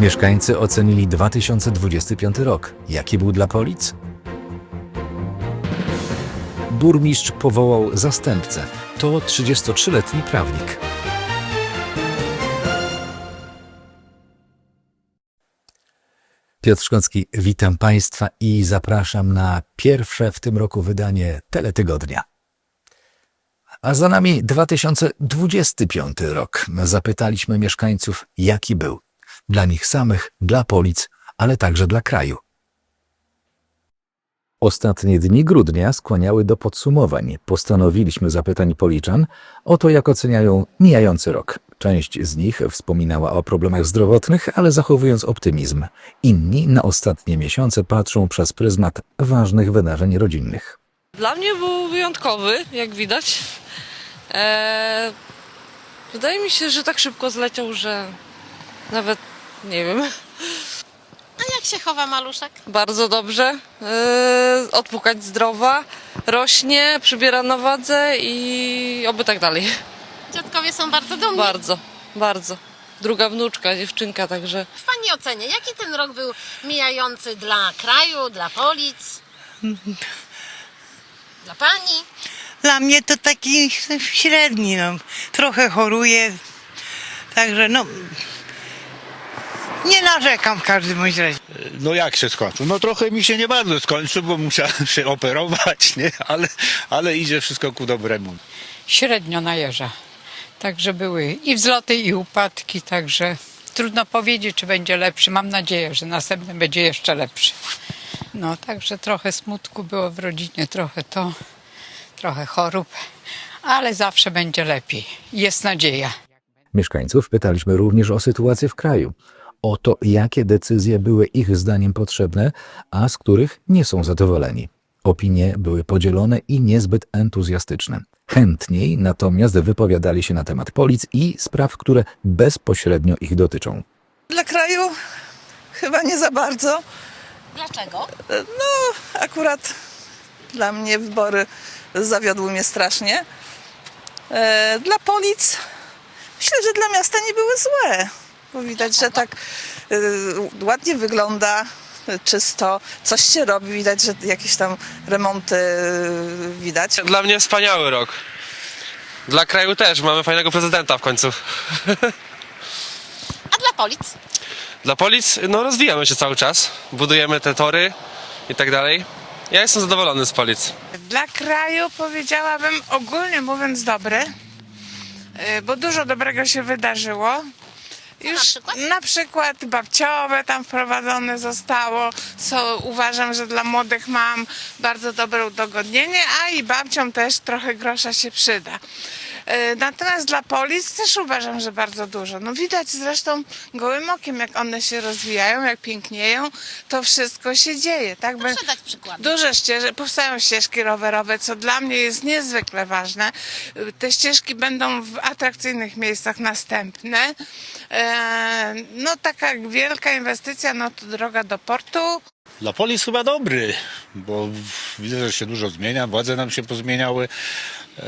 Mieszkańcy ocenili 2025 rok. Jaki był dla Polic? Burmistrz powołał zastępcę. To 33-letni prawnik. Piotr Szkocki, witam Państwa i zapraszam na pierwsze w tym roku wydanie Teletygodnia. A za nami 2025 rok. Zapytaliśmy mieszkańców, jaki był. Dla nich samych, dla Polic, ale także dla kraju. Ostatnie dni grudnia skłaniały do podsumowań. Postanowiliśmy zapytań Policzan o to, jak oceniają mijający rok. Część z nich wspominała o problemach zdrowotnych, ale zachowując optymizm. Inni na ostatnie miesiące patrzą przez pryzmat ważnych wydarzeń rodzinnych. Dla mnie był wyjątkowy, jak widać. Eee, wydaje mi się, że tak szybko zleciał, że nawet nie wiem. A jak się chowa maluszek? Bardzo dobrze. Eee, odpukać zdrowa, rośnie, przybiera na wadze i oby tak dalej. Dziadkowie są bardzo dumni. Bardzo, bardzo. Druga wnuczka, dziewczynka, także W Pani ocenie, jaki ten rok był mijający dla kraju, dla Polic? Dla Pani? Dla mnie to taki średni, no. Trochę choruję, także no... Nie narzekam w każdym bądź razie. No jak się skończył? No trochę mi się nie bardzo skończył, bo musiałem się operować, nie? Ale, ale idzie wszystko ku dobremu. średnio najeżdża. Także były i wzloty, i upadki, także trudno powiedzieć, czy będzie lepszy. Mam nadzieję, że następny będzie jeszcze lepszy. No, także trochę smutku było w rodzinie, trochę to, trochę chorób, ale zawsze będzie lepiej. Jest nadzieja. Mieszkańców pytaliśmy również o sytuację w kraju, o to, jakie decyzje były ich zdaniem potrzebne, a z których nie są zadowoleni. Opinie były podzielone i niezbyt entuzjastyczne. Chętniej natomiast wypowiadali się na temat polic i spraw, które bezpośrednio ich dotyczą. Dla kraju chyba nie za bardzo. Dlaczego? No, akurat dla mnie wybory zawiodły mnie strasznie. E, dla Polic myślę, że dla miasta nie były złe. Bo widać, że tak e, ładnie wygląda, e, czysto, coś się robi, widać, że jakieś tam remonty e, widać. Dla mnie wspaniały rok. Dla kraju też, mamy fajnego prezydenta w końcu. A dla Polic? Dla Polic, no rozwijamy się cały czas, budujemy te tory i tak dalej. Ja jestem zadowolony z Polic. Dla kraju powiedziałabym ogólnie mówiąc dobry, y, bo dużo dobrego się wydarzyło. Na przykład? na przykład babciowe tam wprowadzone zostało, co uważam, że dla młodych mam bardzo dobre udogodnienie, a i babciom też trochę grosza się przyda. Y, Natomiast dla Polic też uważam, że bardzo dużo. No widać zresztą gołym okiem, jak one się rozwijają, jak pięknieją, to wszystko się dzieje. Tak? Be- Proszę dać przykłady. Duże ścieżki, powstają ścieżki rowerowe, co dla mnie jest niezwykle ważne. Te ścieżki będą w atrakcyjnych miejscach następne. E, No taka wielka inwestycja, no to droga do portu. Dla Polis chyba dobry, bo widzę, że się dużo zmienia, władze nam się pozmieniały. E,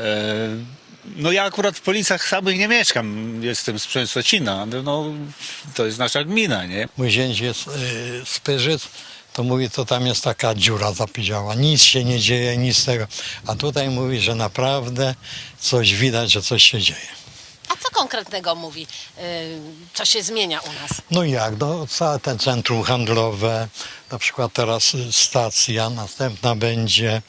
No ja akurat w Policach samych nie mieszkam, jestem z Przemysłocina, ale no to jest nasza gmina, nie? Mój zięć jest y, z Pyrzyc, to mówi, to tam jest taka dziura zapidziała. Nic się nie dzieje, nic z tego. A tutaj mówi, że naprawdę coś widać, że coś się dzieje. Co konkretnego mówi, yy, co się zmienia u nas? No jak, no, całe ten centrum handlowe, na przykład teraz y, stacja, następna będzie.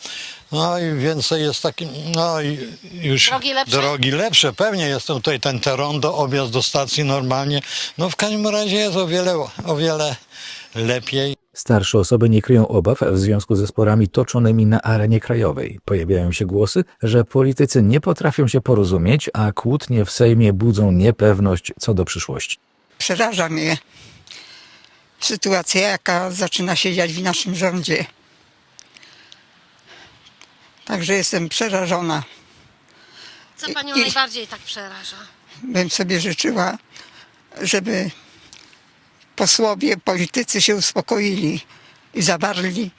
No i więcej jest takim, no i już Drogi lepsze? drogi lepsze, pewnie jest tutaj ten Terondo, objazd do stacji normalnie. No w każdym razie jest o wiele, o wiele lepiej. Starsze osoby nie kryją obaw w związku ze sporami toczonymi na arenie krajowej. Pojawiają się głosy, że politycy nie potrafią się porozumieć, a kłótnie w Sejmie budzą niepewność co do przyszłości. Przeraża mnie sytuacja, jaka zaczyna się dziać w naszym rządzie. Także jestem przerażona. Co Panią I- najbardziej tak przeraża? Bym sobie życzyła, żeby posłowie, politycy się uspokoili i zawarli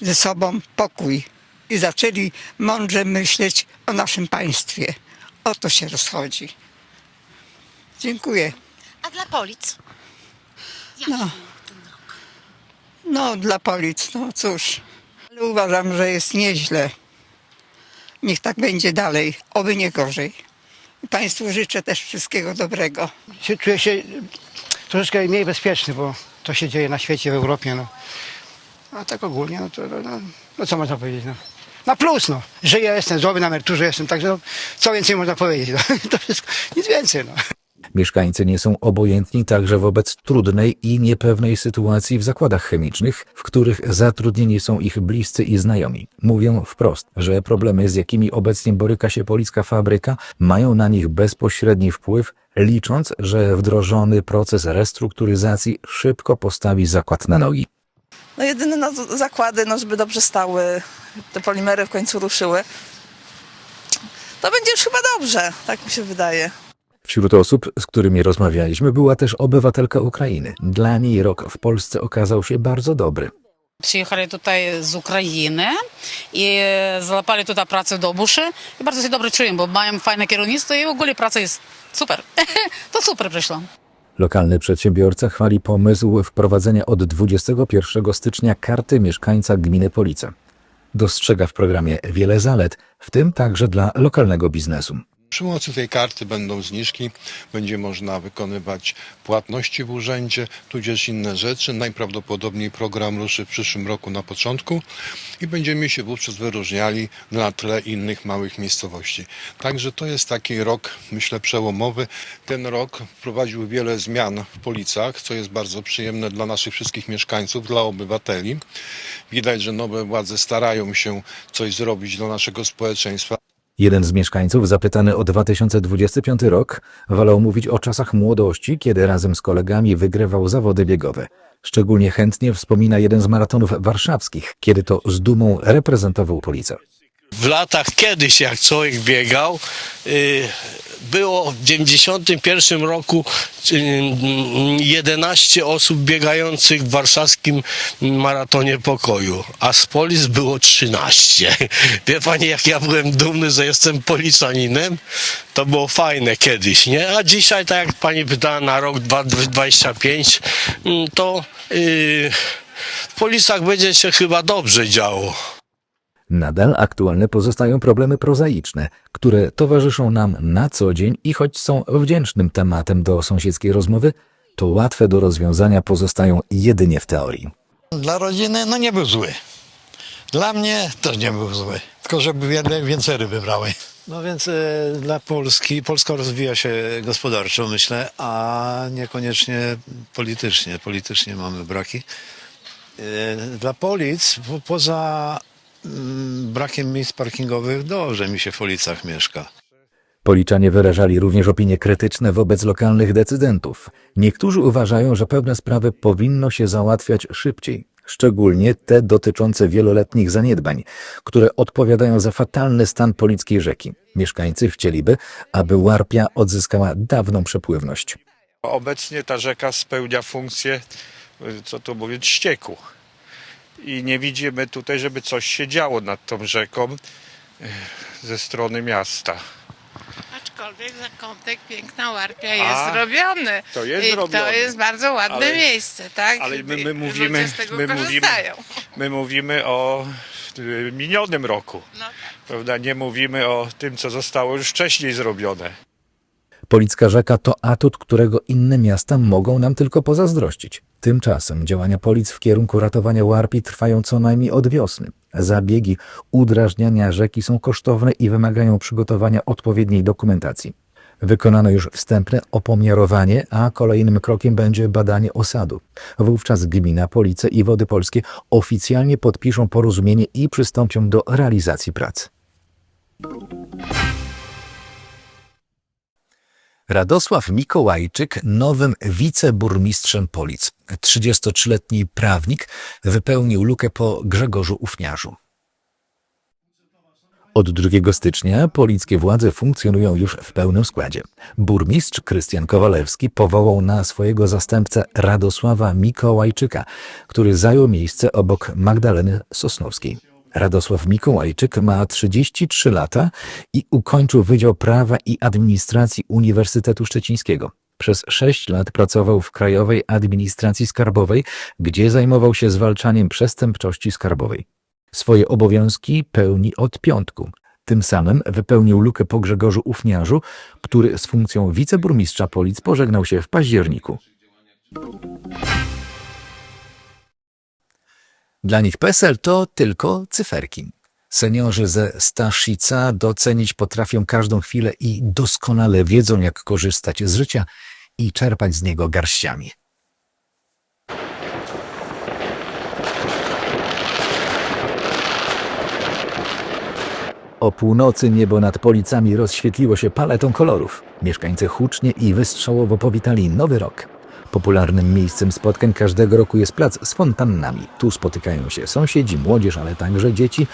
ze sobą pokój i zaczęli mądrze myśleć o naszym państwie. O to się rozchodzi. Dziękuję. A dla Polic? No, no dla Polic, no cóż. Ale uważam, że jest nieźle. Niech tak będzie dalej, oby nie gorzej. Państwu życzę też wszystkiego dobrego. się, czuję się troszeczkę mniej bezpieczny, bo to się dzieje na świecie, w Europie. No. A tak ogólnie, no to no, no, no co można powiedzieć? No. Na plus, no. Że ja jestem zdrowy, na emeryturze jestem, także no, co więcej można powiedzieć? No. To wszystko, nic więcej. No. Mieszkańcy nie są obojętni także wobec trudnej i niepewnej sytuacji w zakładach chemicznych, w których zatrudnieni są ich bliscy i znajomi. Mówią wprost, że problemy, z jakimi obecnie boryka się policka fabryka, mają na nich bezpośredni wpływ, licząc, że wdrożony proces restrukturyzacji szybko postawi zakład na nogi. No jedyne no, zakłady, no, żeby dobrze stały, te polimery w końcu ruszyły. To będzie już chyba dobrze, tak mi się wydaje. Wśród osób, z którymi rozmawialiśmy, była też obywatelka Ukrainy. Dla niej rok w Polsce okazał się bardzo dobry. Przyjechali tutaj z Ukrainy i złapali tutaj pracę do buszy i bardzo się dobrze czuję, bo mają fajne kierownictwo i w ogóle praca jest super. to super przyszło. Lokalny przedsiębiorca chwali pomysł wprowadzenia od 21 stycznia karty mieszkańca gminy Police. Dostrzega w programie wiele zalet, w tym także dla lokalnego biznesu. Przy pomocy tej karty będą zniżki, będzie można wykonywać płatności w urzędzie, tudzież inne rzeczy. Najprawdopodobniej program ruszy w przyszłym roku na początku i będziemy się wówczas wyróżniali na tle innych małych miejscowości. Także to jest taki rok, myślę, przełomowy. Ten rok wprowadził wiele zmian w Policach, co jest bardzo przyjemne dla naszych wszystkich mieszkańców, dla obywateli. Widać, że nowe władze starają się coś zrobić dla naszego społeczeństwa. Jeden z mieszkańców, zapytany o 2025 rok, wolał mówić o czasach młodości, kiedy razem z kolegami wygrywał zawody biegowe. Szczególnie chętnie wspomina jeden z maratonów warszawskich, kiedy to z dumą reprezentował Policę. W latach kiedyś, jak człowiek biegał, y, było w 91 roku y, 11 osób biegających w warszawskim maratonie pokoju, a z Polis było 13. Wie pani, jak ja byłem dumny, że jestem policzaninem? To było fajne kiedyś, nie? A dzisiaj, tak jak pani pytała, na rok 2025, mm, to y, w Polisach będzie się chyba dobrze działo. Nadal aktualne pozostają problemy prozaiczne, które towarzyszą nam na co dzień i choć są wdzięcznym tematem do sąsiedzkiej rozmowy, to łatwe do rozwiązania pozostają jedynie w teorii. Dla rodziny no nie był zły. Dla mnie też nie był zły. Tylko żeby więcej ryby brały. No więc e, dla Polski, Polska rozwija się gospodarczo, myślę, a niekoniecznie politycznie. Politycznie mamy braki. E, dla Polic, po, poza brakiem miejsc parkingowych, dobrze mi się w Policach mieszka. Policzanie wyrażali również opinie krytyczne wobec lokalnych decydentów. Niektórzy uważają, że pewne sprawy powinno się załatwiać szybciej, szczególnie te dotyczące wieloletnich zaniedbań, które odpowiadają za fatalny stan polickiej rzeki. Mieszkańcy chcieliby, aby Łarpia odzyskała dawną przepływność. Obecnie ta rzeka spełnia funkcję, y, co tu mówić, ścieku. I nie widzimy tutaj, żeby coś się działo nad tą rzeką y, ze strony miasta. Aczkolwiek zakątek piękna łarpia jest A, zrobiony. to jest I zrobione. to jest bardzo ładne Ale- miejsce, tak? Ale my, my, mówimy, my, mówimy, my mówimy o y, minionym roku. No. Prawda? Nie mówimy o tym, co zostało już wcześniej zrobione. Policka rzeka to atut, którego inne miasta mogą nam tylko pozazdrościć. Tymczasem działania polic w kierunku ratowania Łarpi trwają co najmniej od wiosny. Zabiegi udrażniania rzeki są kosztowne i wymagają przygotowania odpowiedniej dokumentacji. Wykonano już wstępne opomiarowanie, a kolejnym krokiem będzie badanie osadu. Wówczas gmina, policja i Wody Polskie oficjalnie podpiszą porozumienie i przystąpią do realizacji prac. Radosław Mikołajczyk nowym wiceburmistrzem Polic. 33-letni prawnik wypełnił lukę po Grzegorzu Ufniarzu. Od 2 stycznia polickie władze funkcjonują już w pełnym składzie. Burmistrz Krystian Kowalewski powołał na swojego zastępcę Radosława Mikołajczyka, który zajął miejsce obok Magdaleny Sosnowskiej. Radosław Mikołajczyk ma 33 lata i ukończył Wydział Prawa i Administracji Uniwersytetu Szczecińskiego. Przez sześć lat pracował w Krajowej Administracji Skarbowej, gdzie zajmował się zwalczaniem przestępczości skarbowej. Swoje obowiązki pełni od piątku. Tym samym wypełnił lukę po Grzegorzu Ufniarzu, który z funkcją wiceburmistrza Polic pożegnał się w październiku. Dla nich PESEL to tylko cyferki. Seniorzy ze Staszica docenić potrafią każdą chwilę i doskonale wiedzą, jak korzystać z życia i czerpać z niego garściami. O północy niebo nad Policami rozświetliło się paletą kolorów. Mieszkańcy hucznie i wystrzałowo powitali nowy rok. Popularnym miejscem spotkań każdego roku jest plac z fontannami. Tu spotykają się sąsiedzi, młodzież, ale także dzieci,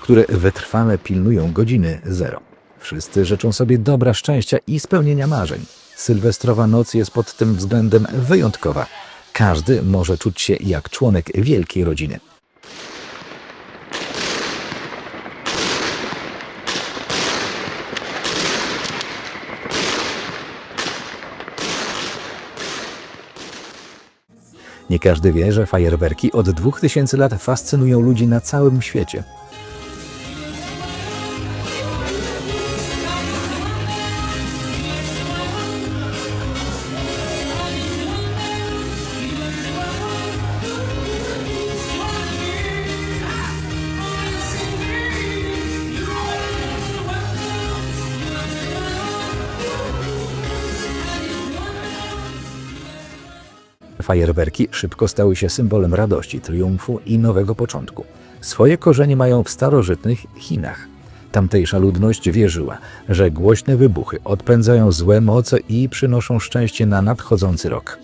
które wytrwale pilnują godziny zero. Wszyscy życzą sobie dobra szczęścia i spełnienia marzeń. Sylwestrowa noc jest pod tym względem wyjątkowa. Każdy może czuć się jak członek wielkiej rodziny. Nie każdy wie, że fajerwerki od 2000 lat fascynują ludzi na całym świecie. Fajerwerki szybko stały się symbolem radości, triumfu i nowego początku. Swoje korzenie mają w starożytnych Chinach. Tamtejsza ludność wierzyła, że głośne wybuchy odpędzają złe moce i przynoszą szczęście na nadchodzący rok.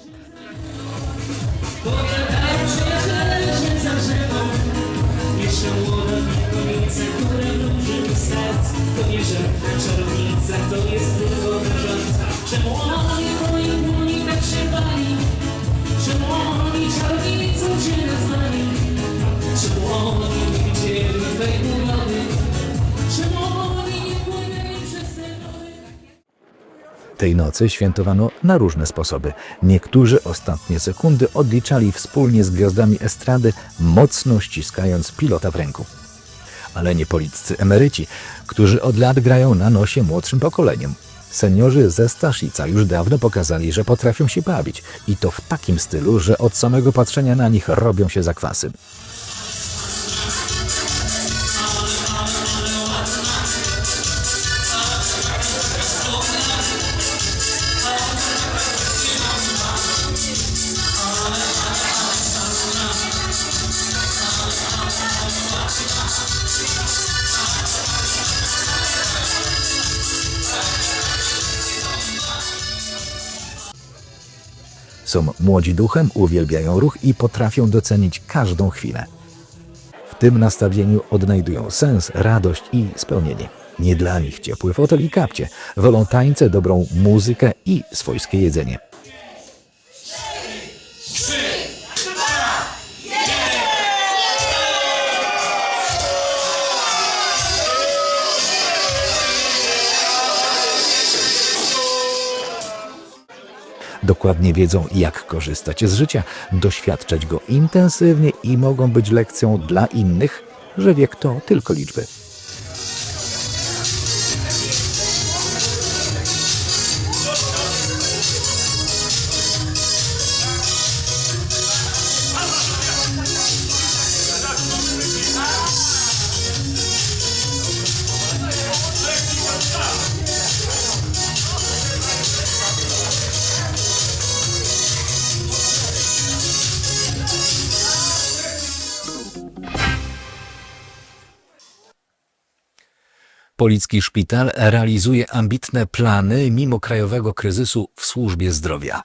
Tej nocy świętowano na różne sposoby. Niektórzy ostatnie sekundy odliczali wspólnie z gwiazdami estrady, mocno ściskając pilota w ręku. Ale nie policcy emeryci, którzy od lat grają na nosie młodszym pokoleniom. Seniorzy ze Staszica już dawno pokazali, że potrafią się bawić i to w takim stylu, że od samego patrzenia na nich robią się zakwasy. Są młodzi duchem, uwielbiają ruch i potrafią docenić każdą chwilę. W tym nastawieniu odnajdują sens, radość i spełnienie. Nie dla nich ciepły fotel i kapcie, wolą tańce, dobrą muzykę i swojskie jedzenie. Dokładnie wiedzą, jak korzystać z życia, doświadczać go intensywnie i mogą być lekcją dla innych, że wiek to tylko liczby. Policki szpital realizuje ambitne plany mimo krajowego kryzysu w służbie zdrowia.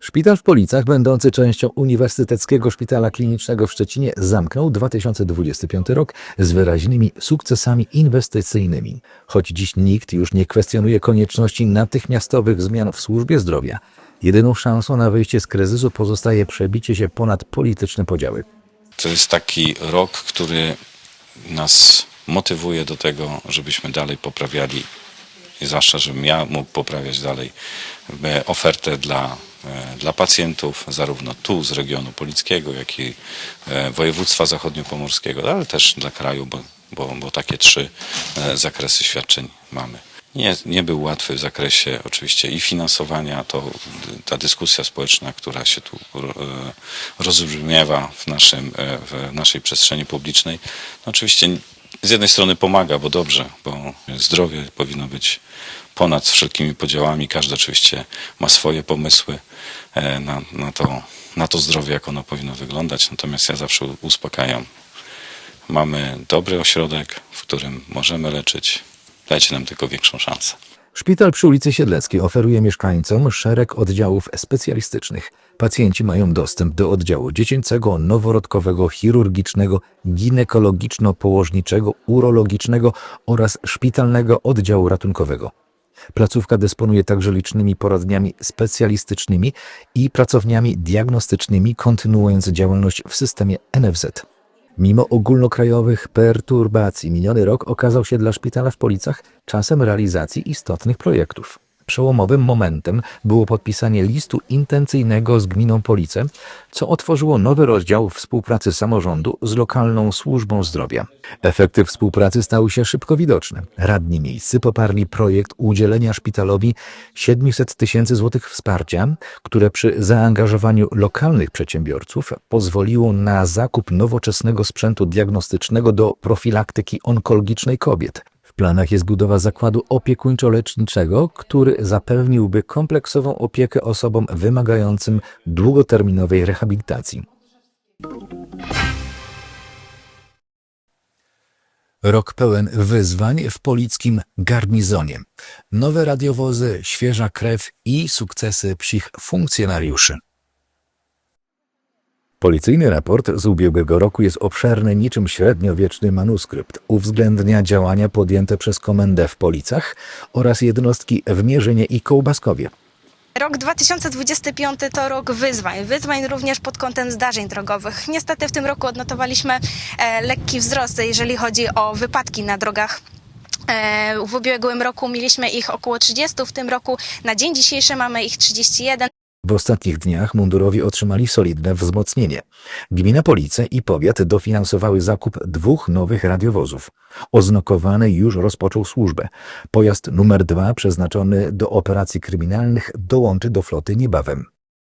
Szpital w Policach, będący częścią Uniwersyteckiego Szpitala Klinicznego w Szczecinie, zamknął 2025 rok z wyraźnymi sukcesami inwestycyjnymi. Choć dziś nikt już nie kwestionuje konieczności natychmiastowych zmian w służbie zdrowia, jedyną szansą na wyjście z kryzysu pozostaje przebicie się ponad polityczne podziały. To jest taki rok, który nas motywuje do tego, żebyśmy dalej poprawiali i zwłaszcza, żebym ja mógł poprawiać dalej e, ofertę dla, e, dla pacjentów, zarówno tu z regionu polickiego, jak i e, województwa zachodniopomorskiego, ale też dla kraju, bo, bo, bo takie trzy zakresy świadczeń mamy. Nie, nie był łatwy w zakresie oczywiście i finansowania, to ta dyskusja społeczna, która się tu rozbrzmiewa w, naszym, w naszej przestrzeni publicznej, no oczywiście z jednej strony pomaga, bo dobrze, bo zdrowie powinno być ponad wszelkimi podziałami. Każdy oczywiście ma swoje pomysły e, na, na, to, na to zdrowie, jak ono powinno wyglądać. Natomiast ja zawsze uspokajam. Mamy dobry ośrodek, w którym możemy leczyć. Dajcie nam tylko większą szansę. Szpital przy ulicy Siedleckiej oferuje mieszkańcom szereg oddziałów specjalistycznych. Pacjenci mają dostęp do oddziału dziecięcego, noworodkowego, chirurgicznego, ginekologiczno-położniczego, urologicznego oraz szpitalnego oddziału ratunkowego. Placówka dysponuje także licznymi poradniami specjalistycznymi i pracowniami diagnostycznymi, kontynuując działalność w systemie NFZ. Mimo ogólnokrajowych perturbacji, miniony rok okazał się dla szpitala w Policach czasem realizacji istotnych projektów. Przełomowym momentem było podpisanie listu intencyjnego z gminą Police, co otworzyło nowy rozdział współpracy samorządu z lokalną służbą zdrowia. Efekty współpracy stały się szybko widoczne. Radni miejscy poparli projekt udzielenia szpitalowi 700 tysięcy złotych wsparcia, które przy zaangażowaniu lokalnych przedsiębiorców pozwoliło na zakup nowoczesnego sprzętu diagnostycznego do profilaktyki onkologicznej kobiet. Planach jest budowa zakładu opiekuńczo-leczniczego, który zapewniłby kompleksową opiekę osobom wymagającym długoterminowej rehabilitacji. Rok pełen wyzwań w polickim garnizonie. Nowe radiowozy, świeża krew i sukcesy psich funkcjonariuszy. Policyjny raport z ubiegłego roku jest obszerny niczym średniowieczny manuskrypt. Uwzględnia działania podjęte przez komendę w Policach oraz jednostki w Mierzynie i Kołbaskowie. Rok 2025 to rok wyzwań, wyzwań również pod kątem zdarzeń drogowych. Niestety w tym roku odnotowaliśmy e, lekki wzrost, jeżeli chodzi o wypadki na drogach. E, w ubiegłym roku mieliśmy ich około 30, w tym roku na dzień dzisiejszy mamy ich 31. W ostatnich dniach mundurowi otrzymali solidne wzmocnienie. Gmina Police i powiat dofinansowały zakup dwóch nowych radiowozów. Oznakowany już rozpoczął służbę. Pojazd numer dwa, przeznaczony do operacji kryminalnych, dołączy do floty niebawem.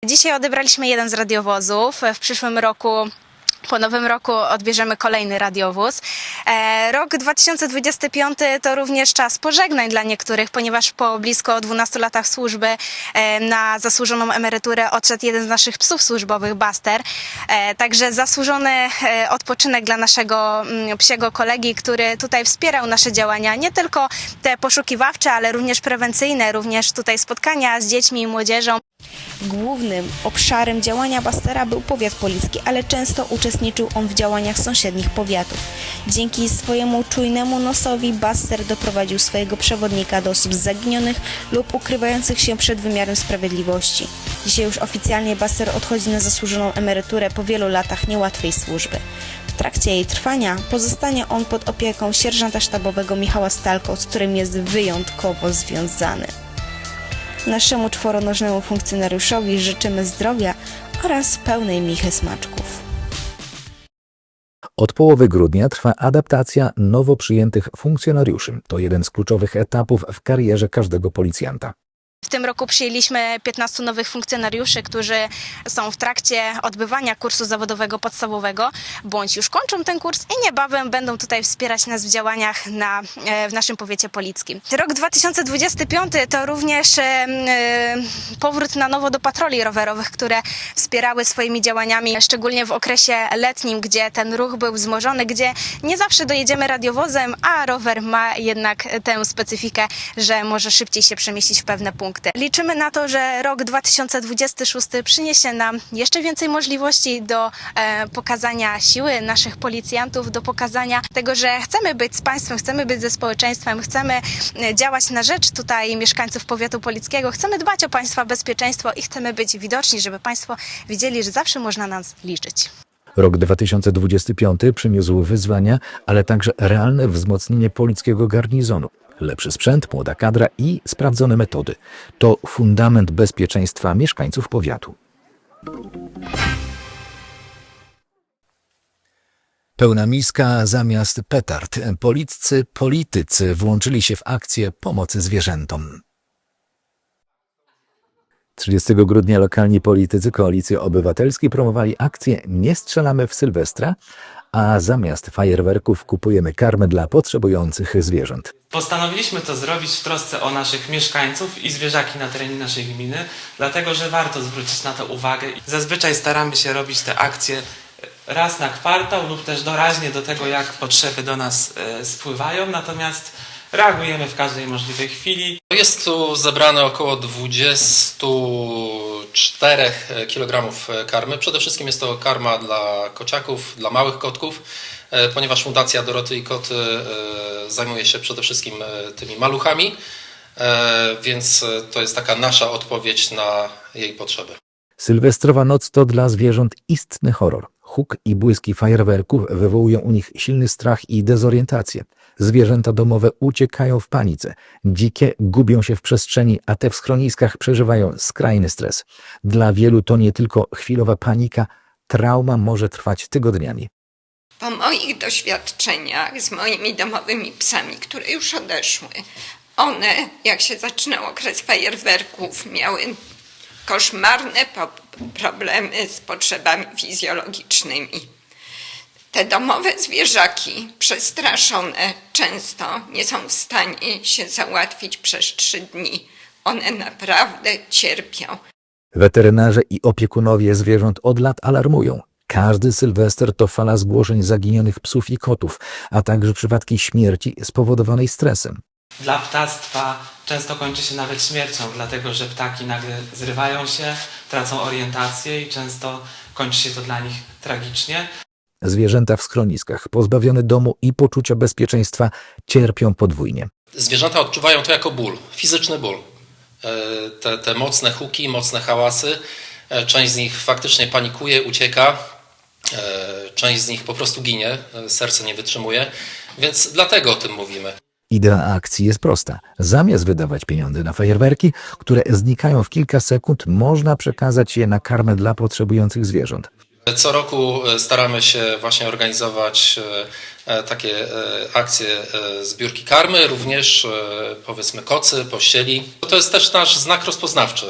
Dzisiaj odebraliśmy jeden z radiowozów. W przyszłym roku po nowym roku odbierzemy kolejny radiowóz. E, rok 2025 to również czas pożegnań dla niektórych, ponieważ po blisko 12 latach służby e, na zasłużoną emeryturę odszedł jeden z naszych psów służbowych, Buster. E, także zasłużony odpoczynek dla naszego mm, psiego kolegi, który tutaj wspierał nasze działania, nie tylko te poszukiwawcze, ale również prewencyjne, również tutaj spotkania z dziećmi i młodzieżą. Głównym obszarem działania Bastera był powiat policki, ale często uczestniczył on w działaniach sąsiednich powiatów. Dzięki swojemu czujnemu nosowi Baster doprowadził swojego przewodnika do osób zaginionych lub ukrywających się przed wymiarem sprawiedliwości. Dzisiaj już oficjalnie Baster odchodzi na zasłużoną emeryturę po wielu latach niełatwej służby. W trakcie jej trwania pozostanie on pod opieką sierżanta sztabowego Michała Stalko, z którym jest wyjątkowo związany. Naszemu czworonożnemu funkcjonariuszowi życzymy zdrowia oraz pełnej michy smaczków. Od połowy grudnia trwa adaptacja nowo przyjętych funkcjonariuszy. To jeden z kluczowych etapów w karierze każdego policjanta. W tym roku przyjęliśmy 15 nowych funkcjonariuszy, którzy są w trakcie odbywania kursu zawodowego podstawowego, bądź już kończą ten kurs i niebawem będą tutaj wspierać nas w działaniach na, e, w naszym powiecie polickim. Rok 2025 to również e, e, powrót na nowo do patroli rowerowych, które wspierały swoimi działaniami, szczególnie w okresie letnim, gdzie ten ruch był wzmożony, gdzie nie zawsze dojedziemy radiowozem, a rower ma jednak tę specyfikę, że może szybciej się przemieścić w pewne punkty. Liczymy na to, że rok 2026 przyniesie nam jeszcze więcej możliwości do e, pokazania siły naszych policjantów, do pokazania tego, że chcemy być z państwem, chcemy być ze społeczeństwem, chcemy e, działać na rzecz tutaj mieszkańców powiatu polickiego, chcemy dbać o państwa bezpieczeństwo i chcemy być widoczni, żeby państwo widzieli, że zawsze można na nas liczyć. Rok 2025 przyniósł wyzwania, ale także realne wzmocnienie polickiego garnizonu. Lepszy sprzęt, młoda kadra i sprawdzone metody to fundament bezpieczeństwa mieszkańców powiatu. Pełna miska zamiast petard. Politycy, politycy włączyli się w akcję pomocy zwierzętom. 30 grudnia lokalni politycy Koalicji Obywatelskiej promowali akcję Nie strzelamy w Sylwestra, a zamiast fajerwerków kupujemy karmę dla potrzebujących zwierząt. Postanowiliśmy to zrobić w trosce o naszych mieszkańców i zwierzaki na terenie naszej gminy, dlatego że warto zwrócić na to uwagę. Zazwyczaj staramy się robić te akcje raz na kwartał lub też doraźnie do tego, jak potrzeby do nas e, spływają, natomiast reagujemy w każdej możliwej chwili. Jest tu zebrane około 24 kg karmy. Przede wszystkim jest to karma dla kociaków, dla małych kotków, e, ponieważ Fundacja Doroty i Koty e, zajmuje się przede wszystkim e, tymi maluchami, e, więc e, to jest taka nasza odpowiedź na jej potrzeby. Sylwestrowa noc to dla zwierząt istny horror. Huk i błyski fajerwerków wywołują u nich silny strach i dezorientację. Zwierzęta domowe uciekają w panice. Dzikie gubią się w przestrzeni, a te w schroniskach przeżywają skrajny stres. Dla wielu to nie tylko chwilowa panika, trauma może trwać tygodniami. Po moich doświadczeniach z moimi domowymi psami, które już odeszły, one, jak się zaczynał okres fajerwerków, miały koszmarne problemy z potrzebami fizjologicznymi. Te domowe zwierzaki, przestraszone, często nie są w stanie się załatwić przez trzy dni. One naprawdę cierpią. Weterynarze i opiekunowie zwierząt od lat alarmują. Każdy sylwester to fala zgłoszeń zaginionych psów i kotów, a także przypadki śmierci spowodowanej stresem. Dla ptactwa często kończy się nawet śmiercią, dlatego że ptaki nagle zrywają się, tracą orientację i często kończy się to dla nich tragicznie. Zwierzęta w schroniskach, pozbawione domu i poczucia bezpieczeństwa, cierpią podwójnie. Zwierzęta odczuwają to jako ból, fizyczny ból. E, Te, te mocne huki, mocne hałasy, e, część z nich faktycznie panikuje, ucieka, e, część z nich po prostu ginie, serce nie wytrzymuje, więc dlatego o tym mówimy. Idea akcji jest prosta. Zamiast wydawać pieniądze na fajerwerki, które znikają w kilka sekund, można przekazać je na karmę dla potrzebujących zwierząt. Co roku e, staramy się właśnie organizować e, e, takie akcje zbiórki karmy, również powiedzmy kocy, pościeli. To jest też nasz znak rozpoznawczy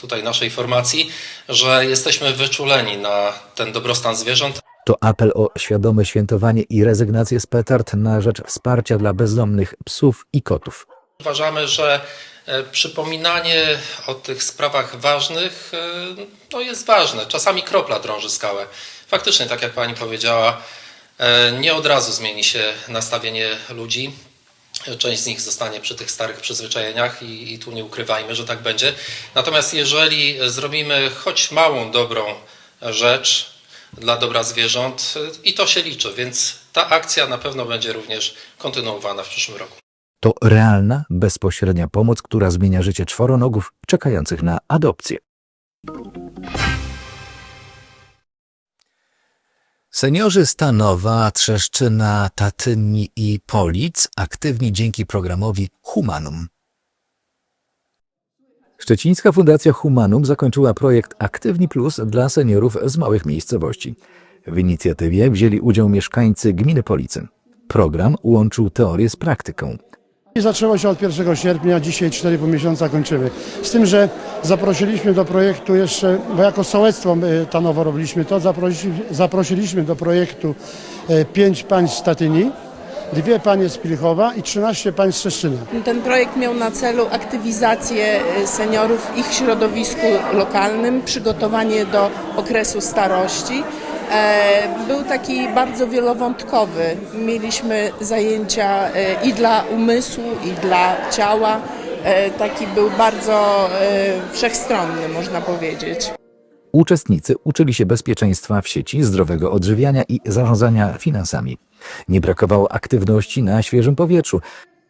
tutaj naszej formacji, że jesteśmy wyczuleni na ten dobrostan zwierząt. To apel o świadome świętowanie i rezygnację z petard na rzecz wsparcia dla bezdomnych psów i kotów. Uważamy, że przypominanie o tych sprawach ważnych e, no jest ważne. Czasami kropla drąży skałę. Faktycznie, tak jak pani powiedziała, e, nie od razu zmieni się nastawienie ludzi. Część z nich zostanie przy tych starych przyzwyczajeniach i, i tu nie ukrywajmy, że tak będzie. Natomiast jeżeli zrobimy choć małą dobrą rzecz dla dobra zwierząt, e, i to się liczy, więc ta akcja na pewno będzie również kontynuowana w przyszłym roku. To realna, bezpośrednia pomoc, która zmienia życie czworonogów czekających na adopcję. Seniorzy Stanowa, Trzeszczyna, Tatyni i Polic aktywni dzięki programowi Humanum. Szczecińska Fundacja Humanum zakończyła projekt Aktywni Plus dla seniorów z małych miejscowości. W inicjatywie wzięli udział mieszkańcy gminy Policy. Program łączył teorię z praktyką. I Zaczęło się od 1 sierpnia, dzisiaj 4,5 miesiąca kończymy. Z tym, że zaprosiliśmy do projektu jeszcze, bo jako sołectwo my Tanowo robiliśmy to, zaprosiliśmy, zaprosiliśmy do projektu e, pięć pań z Statyni, dwie panie z Pilchowa i 13 pań z Trzeszczyny. Ten projekt miał na celu aktywizację y, seniorów w ich środowisku lokalnym, przygotowanie do okresu starości. E, Był taki bardzo wielowątkowy. Mieliśmy zajęcia e, i dla umysłu, i dla ciała. E, Taki był bardzo wszechstronny, można powiedzieć. Uczestnicy uczyli się bezpieczeństwa w sieci, zdrowego odżywiania i zarządzania finansami. Nie brakowało aktywności na świeżym powietrzu.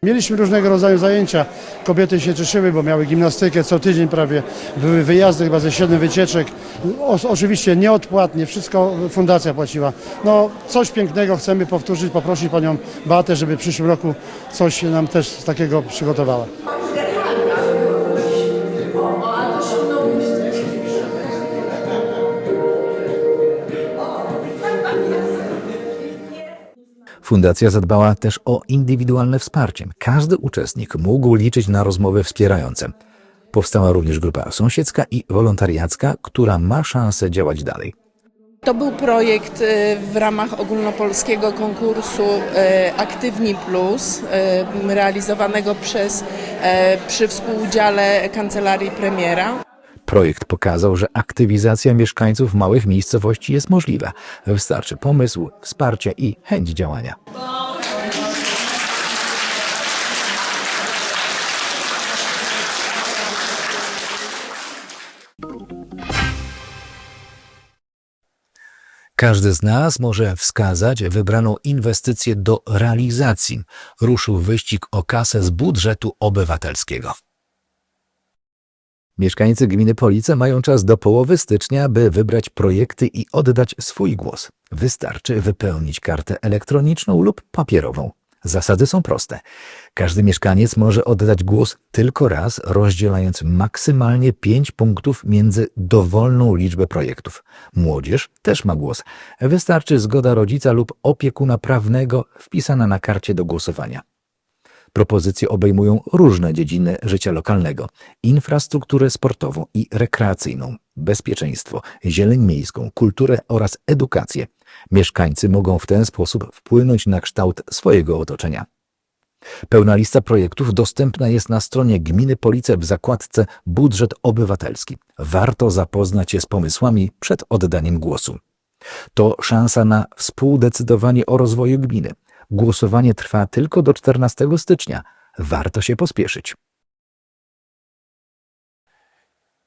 Mieliśmy różnego rodzaju zajęcia. Kobiety się cieszyły, bo miały gimnastykę co tydzień prawie. Były wyjazdy chyba ze siedmiu wycieczek. O, oczywiście nieodpłatnie, wszystko fundacja płaciła. No coś pięknego chcemy powtórzyć, poprosić panią Beatę, żeby w przyszłym roku coś nam też takiego przygotowała. Fundacja zadbała też o indywidualne wsparcie. Każdy uczestnik mógł liczyć na rozmowy wspierające. Powstała również grupa sąsiedzka i wolontariacka, która ma szansę działać dalej. To był projekt e, w ramach ogólnopolskiego konkursu e, Aktywni Plus, e, realizowanego przez, przy współudziale Kancelarii Premiera. Projekt pokazał, że aktywizacja mieszkańców małych miejscowości jest możliwa. Wystarczy pomysł, wsparcie i chęć działania. Każdy z nas może wskazać wybraną inwestycję do realizacji. Ruszył wyścig o kasę z budżetu obywatelskiego. Mieszkańcy gminy Police mają czas do połowy stycznia, by wybrać projekty i oddać swój głos. Wystarczy wypełnić kartę elektroniczną lub papierową. Zasady są proste. Każdy mieszkaniec może oddać głos tylko raz, rozdzielając maksymalnie 5 punktów między dowolną liczbę projektów. Młodzież też ma głos. Wystarczy zgoda rodzica lub opiekuna prawnego wpisana na karcie do głosowania. Propozycje obejmują różne dziedziny życia lokalnego: infrastrukturę sportową i rekreacyjną, bezpieczeństwo, zieleń miejską, kulturę oraz edukację. Mieszkańcy mogą w ten sposób wpłynąć na kształt swojego otoczenia. Pełna lista projektów dostępna jest na stronie Gminy Police w zakładce Budżet Obywatelski. Warto zapoznać się z pomysłami przed oddaniem głosu. To szansa na współdecydowanie o rozwoju gminy. Głosowanie trwa tylko do 14 stycznia. Warto się pospieszyć.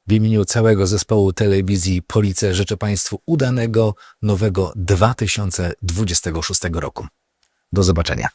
W imieniu całego zespołu telewizji Police życzę Państwu udanego nowego 2026 roku. Do zobaczenia.